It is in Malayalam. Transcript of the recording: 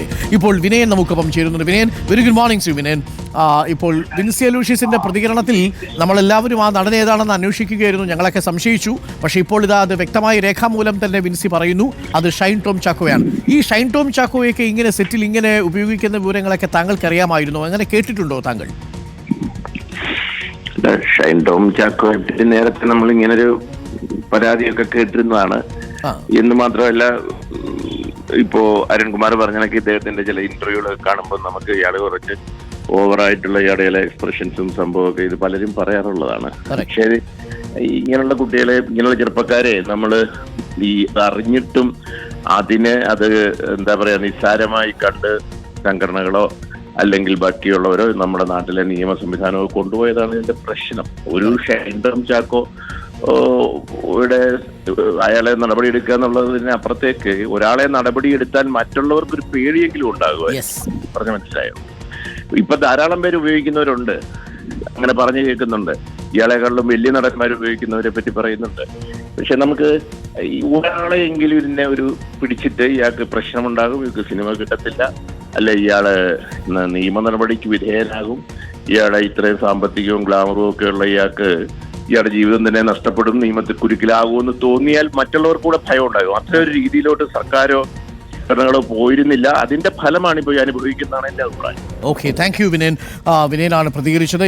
അല്ലേ? ഇപ്പോൾ വിനയൻ നമുക്കൊപ്പം ചേരുന്നുണ്ട്. Vinayan very good morning Shri Vinayan. ഇപ്പോൾ വിൻസി അലൂഷ്യസിന്റെ പ്രതികരണത്തിൽ നമ്മളെല്ലാവരും ആ നടൻ ഏതാണെന്ന് അന്വേഷിക്കുകയായിരുന്നു. ഞങ്ങളൊക്കെ സംശയിച്ചു. പക്ഷേ ഇപ്പോൾ ഇതാ അത് വ്യക്തമായ രേഖാമൂലം തന്നെ വിൻസി പറയുന്നു. അത് ഷൈൻ ടോം ചാക്കോയാണ്. ഈ ഷൈൻ ടോം ചാക്കോയൊക്കെ ഇങ്ങനെ സെറ്റിൽ ഇങ്ങനെ ഉപയോഗിക്കുന്ന വിവരങ്ങളൊക്കെ താങ്കൾക്ക് അറിയാമായിരുന്നു അങ്ങനെ കേട്ടിട്ടുണ്ടോ താങ്കൾ? ഷൈൻ ടോം ചാക്കോ നേരത്തെ നമ്മൾ ഇങ്ങനൊരു പരാതിയൊക്കെ കേട്ടിരുന്നതാണ്. എന്ന് മാത്രമല്ല ഇപ്പോ അരുൺകുമാർ പറഞ്ഞ കണക്ക് ഇദ്ദേഹത്തിന്റെ ചില ഇന്റർവ്യൂകൾ കാണുമ്പോൾ നമുക്ക് ഇയാൾ കുറച്ച് ഓവറായിട്ടുള്ള ഇയാളുടെ ചില എക്സ്പ്രഷൻസും സംഭവമൊക്കെ ഇത് പലരും പറയാറുള്ളതാണ്. പക്ഷേ ഇങ്ങനെയുള്ള കുട്ടികളെ ഇങ്ങനെയുള്ള ചെറുപ്പക്കാരെ നമ്മൾ ഈ അറിഞ്ഞിട്ടും അതിനെ അത് എന്താ പറയാ നിസ്സാരമായി കണ്ട് സംഘടനകളോ അല്ലെങ്കിൽ ബാക്കിയുള്ളവരോ നമ്മുടെ നാട്ടിലെ നിയമ സംവിധാനമോ കൊണ്ടുപോയതാണ് ഇതിന്റെ പ്രശ്നം ഒരു ഷൈൻഡം ചാക്കോ ഇവിടെ അയാളെ നടപടിയെടുക്കുക എന്നുള്ളതിന് അപ്പുറത്തേക്ക് ഒരാളെ നടപടി നടപടിയെടുത്താൽ മറ്റുള്ളവർക്ക് ഒരു പേടിയെങ്കിലും ഉണ്ടാകുക യെസ് പറഞ്ഞ മനസ്സിലായോ? ഇപ്പൊ ധാരാളം പേര് ഉപയോഗിക്കുന്നവരുണ്ട്. അങ്ങനെ പറഞ്ഞു കേൾക്കുന്നുണ്ട്. ഇയാളെക്കാളും വലിയ നടന്മാർ ഉപയോഗിക്കുന്നവരെ പറ്റി പറയുന്നുണ്ട്. പക്ഷെ നമുക്ക് ഒരാളെയെങ്കിലും ഇതിനെ ഒരു പിടിച്ചിട്ട് ഇയാൾക്ക് പ്രശ്നമുണ്ടാകും ഇയാൾക്ക് സിനിമ കിട്ടത്തില്ല അല്ല ഇയാൾ നിയമ നടപടിക്ക് വിധേയനാകും ഇയാളെ ഇത്രയും സാമ്പത്തികവും ഗ്ലാമറും ഒക്കെ ഉള്ള ഇയാൾക്ക് ഇയാളുടെ ജീവിതം തന്നെ നഷ്ടപ്പെടും നിയമത്തിൽ കുരുക്കിലാകുമെന്ന് തോന്നിയാൽ മറ്റുള്ളവർക്ക് കൂടെ ഭയം ഉണ്ടാകും അത്ര ഒരു രീതിയിലോട്ട് സർക്കാരോ പോയിരുന്നില്ല. അതിന്റെ ഫലമാണ് ഇപ്പോൾ അനുഭവിക്കുന്നതാണ് എന്റെ അഭിപ്രായം. Okay thank you Vinayan. വിനയനാണ് പ്രതികരിച്ചത്.